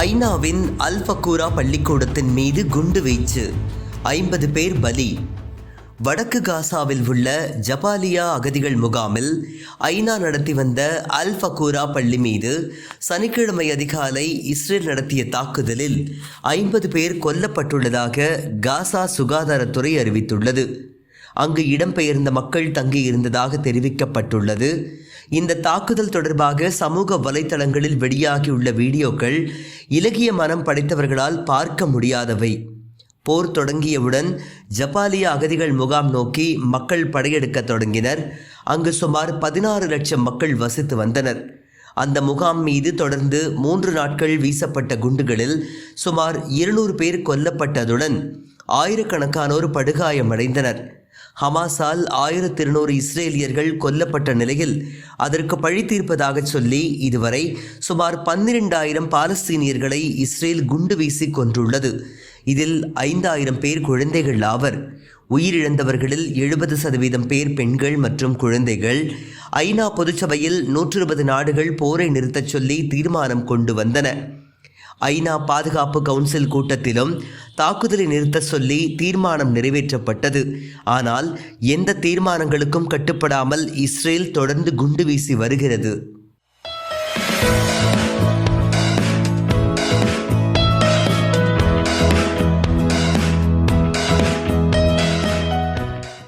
ஐநாவின் அல்பக்கூரா பள்ளிக்கூடத்தின் மீது குண்டு வீச்சு. ஐம்பது பேர் பலி. வடக்கு காசாவில் உள்ள ஜபாலியா அகதிகள் முகாமில் ஐநா நடத்தி வந்த அல் ஃபக்கூரா பள்ளி மீது சனிக்கிழமை அதிகாலை இஸ்ரேல் நடத்திய தாக்குதலில் ஐம்பது பேர் கொல்லப்பட்டுள்ளதாக காசா சுகாதாரத்துறை அறிவித்துள்ளது. அங்கு இடம்பெயர்ந்த மக்கள் தங்கியிருந்ததாக தெரிவிக்கப்பட்டுள்ளது. இந்த தாக்குதல் தொடர்பாக சமூக வலைத்தளங்களில் வெளியாகியுள்ள வீடியோக்கள் இலகிய மனம் படைத்தவர்களால் பார்க்க முடியாதவை. போர் தொடங்கியவுடன் ஜப்பாலிய அகதிகள் முகாம் நோக்கி மக்கள் படையெடுக்க தொடங்கினர். அங்கு சுமார் பதினாறு லட்சம் மக்கள் வசித்து வந்தனர். அந்த முகாம் மீது தொடர்ந்து மூன்று நாட்கள் வீசப்பட்ட குண்டுகளில் சுமார் இருநூறு பேர் கொல்லப்பட்டதுடன் ஆயிரக்கணக்கானோர் படுகாயமடைந்தனர். ஹமாஸால் ஆயிரத்தி இருநூறு இஸ்ரேலியர்கள் கொல்லப்பட்ட நிலையில் அதற்கு பழி தீர்ப்பதாக சொல்லி இதுவரை சுமார் பன்னிரெண்டாயிரம் பாலஸ்தீனியர்களை இஸ்ரேல் குண்டு வீசி கொன்றுள்ளது. இதில் ஐந்தாயிரம் பேர் குழந்தைகள் ஆவர். உயிரிழந்தவர்களில் எழுபது சதவீதம் பேர் பெண்கள் மற்றும் குழந்தைகள். ஐநா பொதுச்சபையில் நூற்று இருபது நாடுகள் போரை நிறுத்தச் சொல்லி தீர்மானம் கொண்டு வந்தன. ஐநா பாதுகாப்பு கவுன்சில் கூட்டத்திலும் தாக்குதலை நிறுத்த சொல்லி தீர்மானம் நிறைவேற்றப்பட்டது. ஆனால் எந்த தீர்மானங்களுக்கும் கட்டுப்படாமல் இஸ்ரேல் தொடர்ந்து குண்டு வீசி வருகிறது.